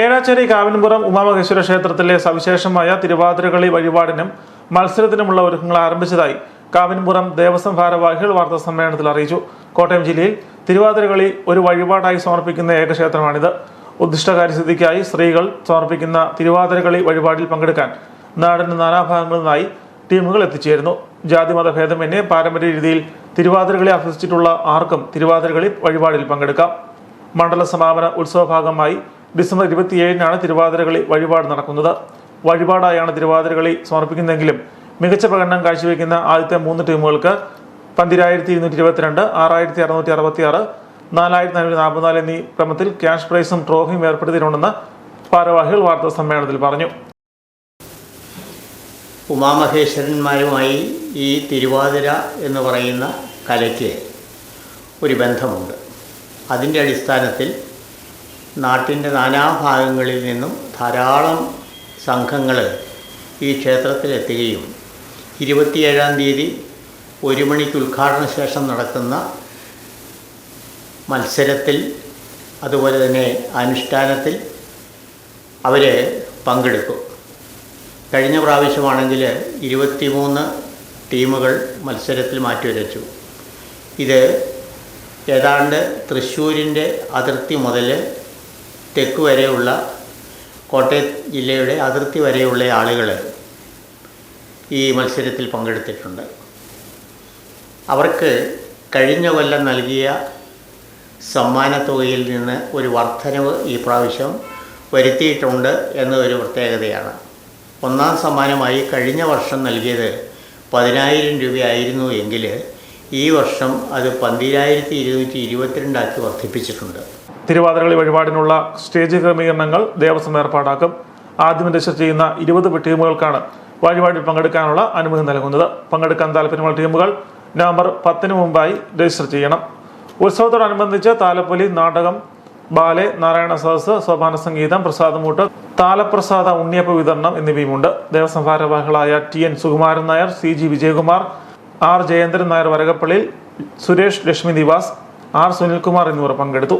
ഏഴാച്ചേരി കാവിൻപുറം ഉമാമഹേശ്വര ക്ഷേത്രത്തിലെ സവിശേഷമായ തിരുവാതിരകളി വഴിപാടിനും മത്സരത്തിനുമുള്ള ഒരുക്കങ്ങൾ ആരംഭിച്ചതായി കാവിൻപുറം ദേവസ്വം ഭാരവാഹികൾ വാർത്താ സമ്മേളനത്തിൽ അറിയിച്ചു. കോട്ടയം ജില്ലയിൽ തിരുവാതിരകളി ഒരു വഴിപാടായി സമർപ്പിക്കുന്ന ഏക ക്ഷേത്രമാണിത്. ഉദ്ദിഷ്ടകാര്യസിദ്ധിക്കായി സ്ത്രീകൾ സമർപ്പിക്കുന്ന തിരുവാതിരകളി വഴിപാടിൽ പങ്കെടുക്കാൻ നാടിന്റെ നാനാഭാഗങ്ങളിൽ നിന്നായി ടീമുകൾ എത്തിച്ചേരുന്നു. ജാതിമത ഭേദമന്യേ പാരമ്പര്യ രീതിയിൽ തിരുവാതിരകളി അഭ്യസിച്ചിട്ടുള്ള ആർക്കും തിരുവാതിരകളി വഴിപാടിൽ പങ്കെടുക്കാം. മണ്ഡല സമാപന ഉത്സവ ഭാഗമായി ഡിസംബർ ഇരുപത്തിയേഴിനാണ് തിരുവാതിരകളി വഴിപാട് നടക്കുന്നത്. വഴിപാടായാണ് തിരുവാതിരകളി സമർപ്പിക്കുന്നതെങ്കിലും മികച്ച പ്രകടനം കാഴ്ചവെക്കുന്ന ആദ്യത്തെ മൂന്ന് ടീമുകൾക്ക് പന്തിരായിരത്തി ഇരുന്നൂറ്റി ഇരുപത്തിരണ്ട് ആറായിരത്തി അറുന്നൂറ്റി അറുപത്തി ആറ് നാലായിരത്തി നാനൂറ്റി നാൽപ്പത്തിനാല് എന്നീ ക്രമത്തിൽ ക്യാഷ് പ്രൈസും ട്രോഫിയും ഏർപ്പെടുത്തിയിട്ടുണ്ടെന്ന് ഭാരവാഹികൾ വാർത്താ സമ്മേളനത്തിൽ പറഞ്ഞു. ഉമാമഹേശ്വരന്മാരുമായി ഈ തിരുവാതിര എന്ന് പറയുന്ന കലയ്ക്ക് ഒരു ബന്ധമുണ്ട്. അതിന്റെ അടിസ്ഥാനത്തിൽ നാട്ടിന്റെ നാനാഭാഗങ്ങളിൽ നിന്നും ധാരാളം സംഘങ്ങൾ ഈ ക്ഷേത്രത്തിലെത്തുകയും ഇരുപത്തിയേഴാം തീയതി ഒരു മണിക്ക് ഉദ്ഘാടന ശേഷം നടക്കുന്ന മത്സരത്തിൽ അതുപോലെ തന്നെ അനുഷ്ഠാനത്തിൽ അവർ പങ്കെടുക്കും. കഴിഞ്ഞ പ്രാവശ്യമാണെങ്കിൽ ഇരുപത്തിമൂന്ന് ടീമുകൾ മത്സരത്തിൽ മാറ്റിവരച്ചു ഇത് ഏതാണ്ട് തൃശ്ശൂരിന്റെ അതിർത്തി മുതൽ തെക്ക് വരെയുള്ള കോട്ടയം ജില്ലയുടെ അതിർത്തി വരെയുള്ള ആളുകൾ ഈ മത്സരത്തിൽ പങ്കെടുത്തിട്ടുണ്ട്. അവർക്ക് കഴിഞ്ഞ കൊല്ലം നൽകിയ സമ്മാനത്തുകയിൽ നിന്ന് ഒരു വർധനവ് ഈ പ്രാവശ്യം വരുത്തിയിട്ടുണ്ട് എന്നതൊരു പ്രത്യേകതയാണ്. ഒന്നാം സമ്മാനമായി കഴിഞ്ഞ വർഷം നൽകിയത് പതിനായിരം രൂപയായിരുന്നു എങ്കിൽ ഈ വർഷം അത് പന്തിരായിരത്തി ഇരുന്നൂറ്റി ഇരുപത്തിരണ്ടാക്കി വർദ്ധിപ്പിച്ചിട്ടുണ്ട്. തിരുവാതിരകളി വഴിപാടിനുള്ള സ്റ്റേജ് ക്രമീകരണങ്ങൾ ദേവസ്വം ഏർപ്പാടാക്കും. ആദ്യം രജിസ്റ്റർ ചെയ്യുന്ന ഇരുപത് ടീമുകൾക്കാണ് വഴിപാടിൽ പങ്കെടുക്കാനുള്ള അനുമതി നൽകുന്നത്. പങ്കെടുക്കാൻ താല്പര്യമുള്ള ടീമുകൾ നവംബർ പത്തിന് മുമ്പായി രജിസ്റ്റർ ചെയ്യണം. ഉത്സവത്തോടനുബന്ധിച്ച് താലപ്പൊലി നാടകം ബാലെ നാരായണ സദസ് സോപാന സംഗീതം പ്രസാദമൂട്ട് താലപ്രസാദ ഉണ്ണിയപ്പ വിതരണം എന്നിവയുമുണ്ട്. ദേവസ്വം ഭാരവാഹികളായ T N Sukumaran Nair C G Vijayakumar R Jayendran Nair വരകപ്പള്ളിയിൽ Suresh Lakshmi Nivas R Sunilkumar എന്നിവർ പങ്കെടുത്തു.